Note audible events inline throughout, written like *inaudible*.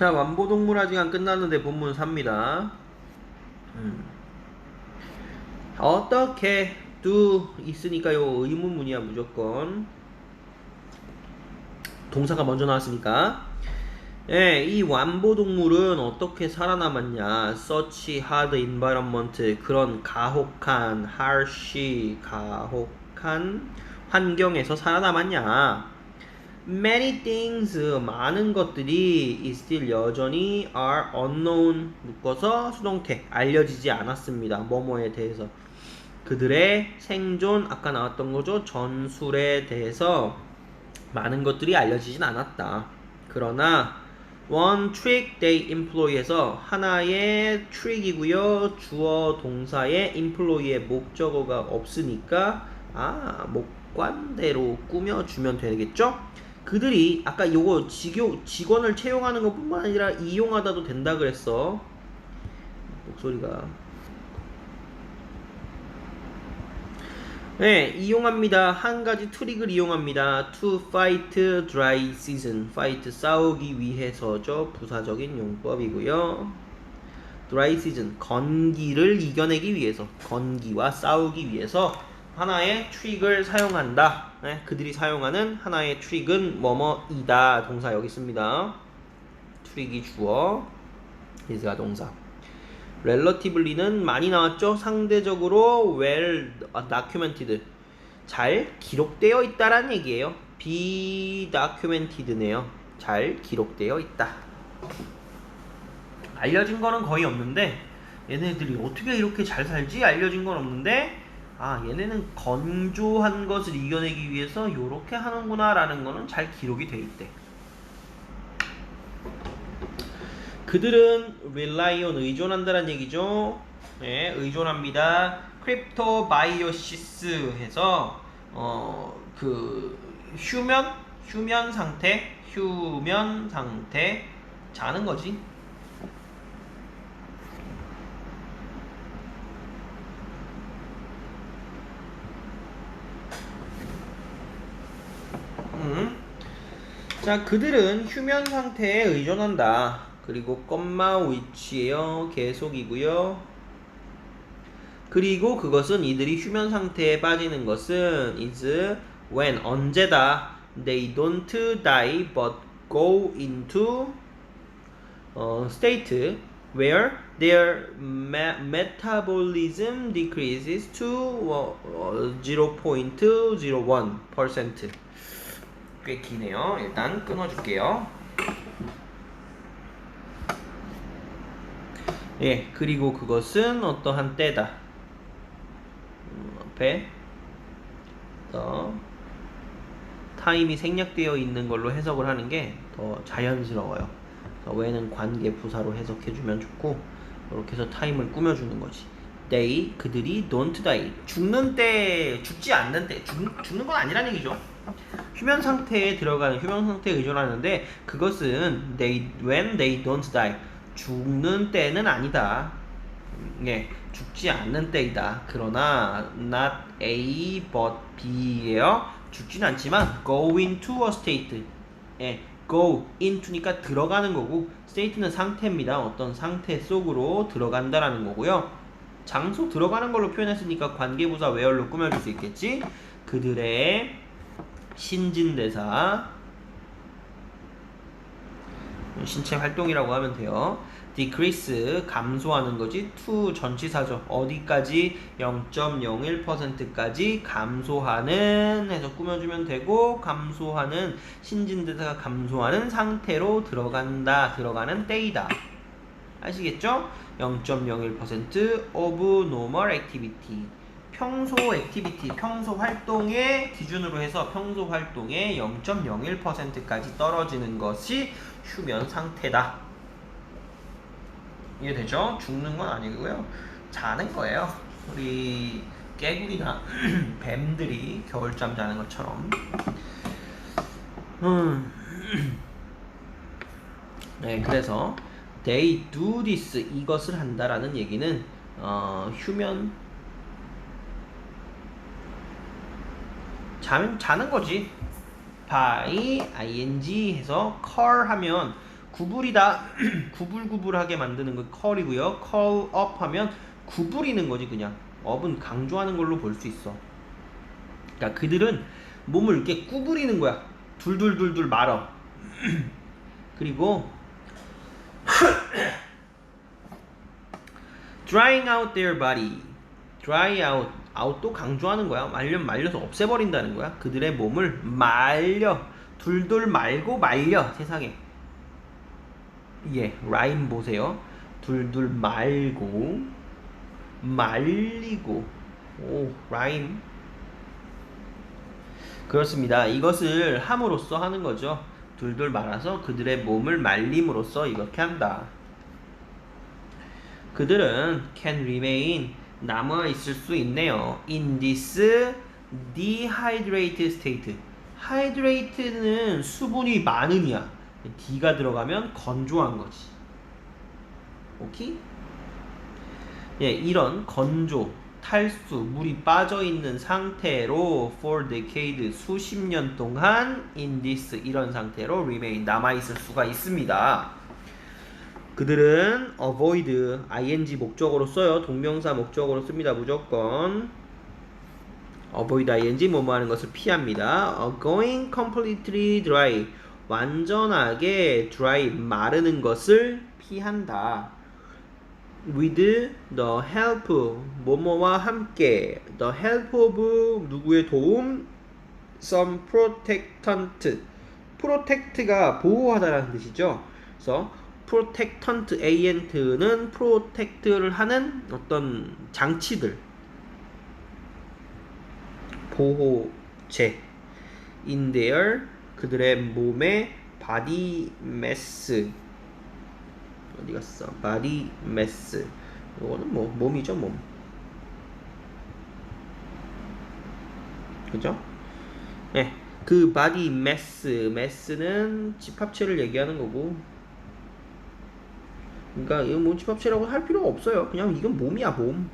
자, 완보동물 아직 안 끝났는데 본문 3입니다. 음. 어떻게 do 있으니까요. 의문문이야 무조건. 동사가 먼저 나왔으니까. 예, 이 완보동물은 어떻게 살아남았냐? such hard environment 그런 가혹한 harsh 가혹한 환경에서 살아남았냐? Many things 많은 것들이 is still 여전히 are unknown 묶어서 수동태 알려지지 않았습니다. 뭐뭐에 대해서 그들의 생존 아까 나왔던 거죠 전술에 대해서 많은 것들이 알려지진 않았다. 그러나 one trick they employ에서 하나의 트릭이고요 주어 동사의 employ의 목적어가 없으니까 아 목관대로 꾸며주면 되겠죠? 그들이 아까 요거 직요, 직원을 채용하는 것뿐만 아니라 이용하다도 된다 그랬어. 목소리가. 네, 이용합니다. 한 가지 트릭을 이용합니다. To fight dry season. fight 싸우기 위해서죠. 부사적인 용법이고요. dry season 건기를 이겨내기 위해서 건기와 싸우기 위해서 하나의 트릭을 사용한다. 네, 그들이 사용하는 하나의 트릭은 뭐뭐이다. 동사 여기 있습니다. 트릭이 주어, is가 동사. relatively는 많이 나왔죠. 상대적으로 well documented. 잘 기록되어 있다라는 얘기예요. be documented네요. 잘 기록되어 있다. 알려진 거는 거의 없는데 얘네들이 어떻게 이렇게 잘 살지? 알려진 건 없는데 아 얘네는 건조한 것을 이겨내기 위해서 이렇게 하는구나 라는 거는 잘 기록이 돼 있대. 그들은 rely on 의존한다는 얘기죠. 네, 의존합니다. 크립토바이오시스 해서 어 그 휴면 휴면 상태 휴면 상태 자는 거지 자, 그들은 휴면 상태에 의존한다. 그리고 껌마 위치예요. 계속이고요. 그리고 그것은 이들이 휴면 상태에 빠지는 것은 is when 언제다. They don't die but go into 어, state where their me- metabolism decreases to 어, 어, 0.01%. 꽤 기네요. 일단 끊어줄게요. 예, 그리고 그것은 어떠한 때다. 음, 앞에 더 타임이 생략되어 있는 걸로 해석을 하는 게 더 자연스러워요. 왜는 관계 부사로 해석해주면 좋고 이렇게 해서 타임을 꾸며주는 거지. They 그들이 don't die 죽는 때 죽지 않는 때 죽, 죽는 건 아니라는 얘기죠. 휴면 상태에 들어가는 휴면 상태에 의존하는데 그것은 they when they don't die 죽는 때는 아니다. 예, 죽지 않는 때이다. 그러나 not A but B예요. 죽진 않지만 go into a state. 예, go into니까 들어가는 거고 state는 상태입니다. 어떤 상태 속으로 들어간다라는 거고요. 장소 들어가는 걸로 표현했으니까 관계부사 where로 꾸며줄 수 있겠지. 그들의 신진대사 신체 활동이라고 하면 돼요. decrease 감소하는 거지 to 전치사죠. 어디까지 0.01%까지 감소하는 해서 꾸며주면 되고 감소하는 신진대사가 감소하는 상태로 들어간다 들어가는 때이다. 아시겠죠? 0.01% of normal activity 평소 액티비티, 평소 활동의 기준으로 해서 평소 활동의 0.01%까지 떨어지는 것이 휴면 상태다. 이해되죠? 죽는 건 아니고요. 자는 거예요. 우리 깨구리나 *clears throat* 뱀들이 겨울잠 자는 것처럼. 음. *clears throat* 네, 그래서 they do this 이것을 한다라는 얘기는 어, 휴면 잠, 자는 거지. by ing 해서 call 하면 구부리다 *clears throat* 구불구불하게 만드는 거 call이고요. call up 하면 구부리는 거지 그냥. up은 강조하는 걸로 볼 수 있어. 그러니까 그들은 몸을 이렇게 구부리는 거야. 둘둘둘둘 말어. *clears throat* 그리고 *clears throat* drying out their body. Dry out. out도 강조하는 거야. 말려 말려서 없애버린다는 거야. 그들의 몸을 말려. 둘둘 말고 말려. 세상에. 예, 라임 보세요. 둘둘 말고 말리고. 오, 라임. 그렇습니다. 이것을 함으로써 하는 거죠. 둘둘 말아서 그들의 몸을 말림으로써 이렇게 한다. 그들은 can remain 남아 있을 수 있네요. in this dehydrated state. hydrate는 수분이 많으냐. D가 들어가면 건조한 거지. 오케이? 예, 이런 건조, 탈수, 물이 빠져 있는 상태로 for decade 수십 년 동안 in this 이런 상태로 remain 남아 있을 수가 있습니다. 그들은 avoid ing 목적으로 써요. 동명사 목적으로 씁니다. 무조건 avoid ing 뭐뭐 하는 것을 피합니다. 어, going completely dry 완전하게 dry 마르는 것을 피한다. with the help 뭐뭐와 함께 the help of 누구의 도움 some protectant protect가 보호하다라는 뜻이죠. 그래서 protectant agent는 protect를 하는 어떤 장치들 보호제 in their 그들의 몸에 body mass 어디 갔어? body mass 이거는 뭐 몸이죠 몸 그죠? 네, 그 body mass mass는 집합체를 얘기하는 거고 그러니까 이거 뭐 집합체라고 할 필요가 없어요. 그냥 이건 몸이야 몸.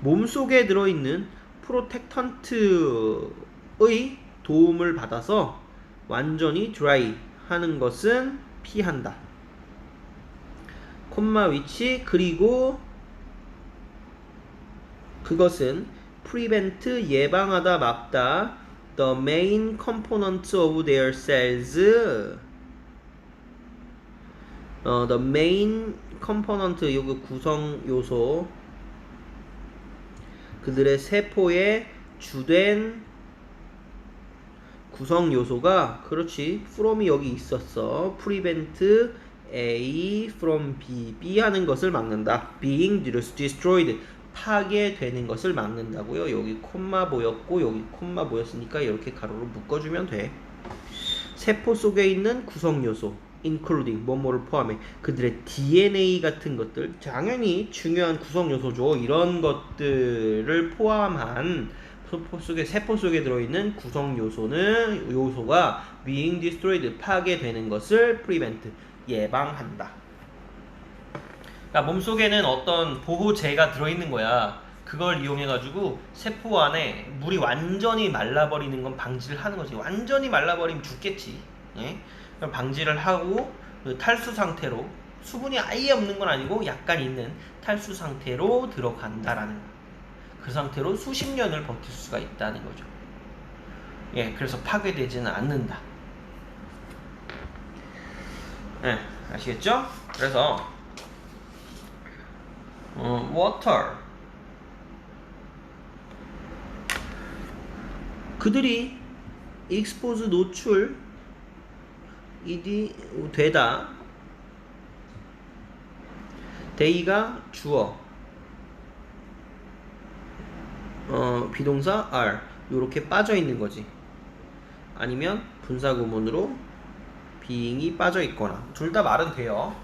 몸 속에 들어있는 프로텍턴트의 도움을 받아서 완전히 드라이 하는 것은 피한다. 콤마 위치 그리고 그것은 prevent 예방하다 막다 the main component of their cells 어, the main component 여기 구성 요소. 그들의 세포의 주된 구성 요소가 그렇지 from이 여기 있었어. prevent A from B. B 하는 것을 막는다. being destroyed. 파괴되는 것을 막는다고요. 여기 콤마 보였고 여기 콤마 보였으니까 이렇게 가로로 묶어주면 돼. 세포 속에 있는 구성 요소 including 뭐뭐를 포함해 그들의 DNA 같은 것들 당연히 중요한 구성 요소죠 이런 것들을 포함한 세포 속에 세포 속에 들어있는 구성 요소는 요소가 being destroyed 파괴되는 것을 prevent 예방한다. 그러니까 몸 속에는 어떤 보호제가 들어있는 거야. 그걸 이용해 가지고 세포 안에 물이 완전히 말라버리는 건 방지를 하는 거지. 완전히 말라버리면 죽겠지. 예? 방지를 하고 그 탈수 상태로 수분이 아예 없는 건 아니고 약간 있는 탈수 상태로 들어간다라는 거. 그 상태로 수십 년을 버틸 수가 있다는 거죠. 예, 그래서 파괴되지는 않는다. 예, 아시겠죠? 그래서 어, water 그들이 expose 노출 이디 되다 데이가 주어 어, 비동사 are 이렇게 빠져 있는 거지. 아니면 분사 구문으로 being이 빠져 있거나 둘 다 말은 돼요.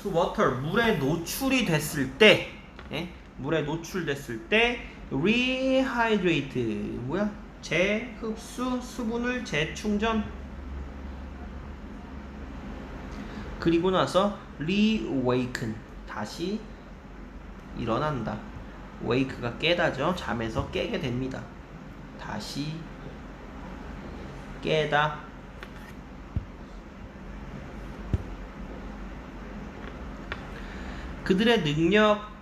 to water 물에 노출이 됐을 때 예? 물에 노출됐을 때 rehydrate 뭐야? 재흡수 수분을 재충전 그리고 나서 reawaken 다시 일어난다. wake가 깨다죠. 잠에서 깨게 됩니다. 다시 깨다. 그들의 능력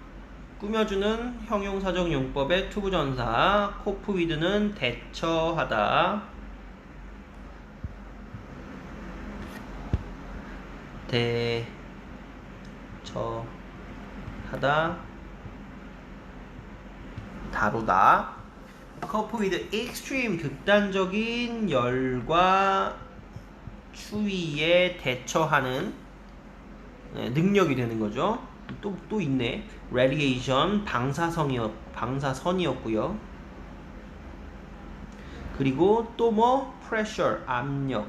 꾸며주는 형용사적 용법의 투부전사 코프위드는 대처하다 대처하다 다루다 커프 위드 extreme 극단적인 열과 추위에 대처하는 네, 능력이 되는 거죠. 또, 또 있네. radiation 방사성이었, 방사선이었고요. 그리고 또 뭐 pressure 압력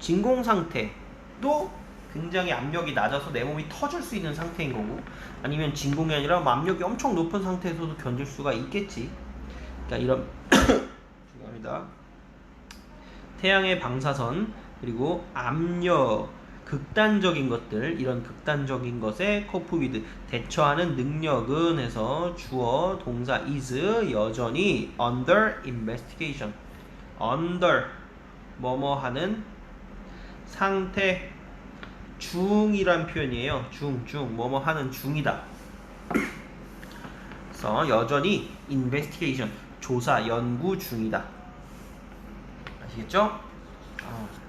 진공 상태 도 굉장히 압력이 낮아서 내 몸이 터질 수 있는 상태인 거고 아니면 진공이 아니라 압력이 엄청 높은 상태에서도 견딜 수가 있겠지. 그러니까 이런 *coughs* 죄송합니다. 태양의 방사선 그리고 압력 극단적인 것들 이런 극단적인 것에 코프 위드 대처하는 능력은 해서 주어 동사 is 여전히 under investigation under 뭐뭐 하는 상태 중이란 표현이에요 중 중 뭐뭐 하는 중이다 그래서 여전히 investigation 조사 연구 중이다 아시겠죠? 아.